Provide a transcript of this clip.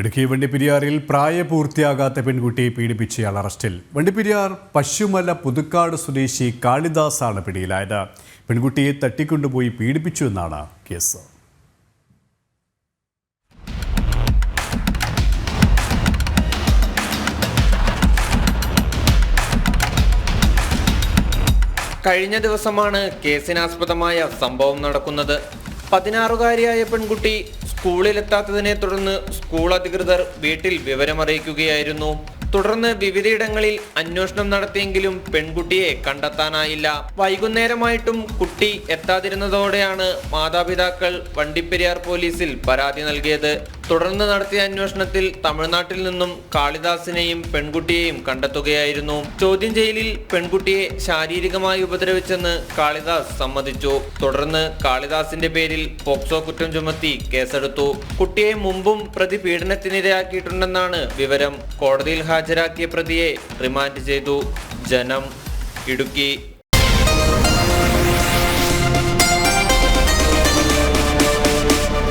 ഇടുക്കി വണ്ടിപ്പെരിയാറിൽ പ്രായപൂർത്തിയാകാത്ത പെൺകുട്ടിയെ പീഡിപ്പിച്ചയാൾ അറസ്റ്റിൽ. വണ്ടിപ്പെരിയാർ പശുമല പുതുക്കാട് സ്വദേശി കാളിദാസാണ് പിടിയിലായത്. പെൺകുട്ടിയെ തട്ടിക്കൊണ്ടുപോയി പീഡിപ്പിച്ചു എന്നാണ് കേസ്. കഴിഞ്ഞ ദിവസമാണ് കേസിനാസ്പദമായ സംഭവം നടക്കുന്നത്. പതിനാറുകാരിയായ പെൺകുട്ടി സ്കൂളിലെത്താത്തതിനെ തുടർന്ന് സ്കൂൾ അധികൃതർ വീട്ടിൽ വിവരമറിയിക്കുകയായിരുന്നു. തുടർന്ന് വിവിധയിടങ്ങളിൽ അന്വേഷണം നടത്തിയെങ്കിലും പെൺകുട്ടിയെ കണ്ടെത്താനായില്ല. വൈകുന്നേരമായിട്ടും കുട്ടി എത്താതിരുന്നതോടെയാണ് മാതാപിതാക്കൾ വണ്ടിപ്പെരിയാർ പോലീസിൽ പരാതി നൽകിയത്. തുടർന്ന് നടത്തിയ അന്വേഷണത്തിൽ തമിഴ്നാട്ടിൽ നിന്നും കാളിദാസിനെയും പെൺകുട്ടിയെയും കണ്ടെത്തുകയായിരുന്നു. ചോദ്യം ചെയ്യലിൽ പെൺകുട്ടിയെ ശാരീരികമായി ഉപദ്രവിച്ചെന്ന് കാളിദാസ് സമ്മതിച്ചു. തുടർന്ന് കാളിദാസിന്റെ പേരിൽ പോക്സോ കുറ്റം ചുമത്തി കേസെടുത്തു. കുട്ടിയെ മുമ്പും പ്രതി പീഡനത്തിനിരയാക്കിയിട്ടുണ്ടെന്നാണ് വിവരം. കോടതിയിൽ ഹാജരാക്കിയ പ്രതിയെ റിമാൻഡ് ചെയ്തു. ജനം ഇടുക്കി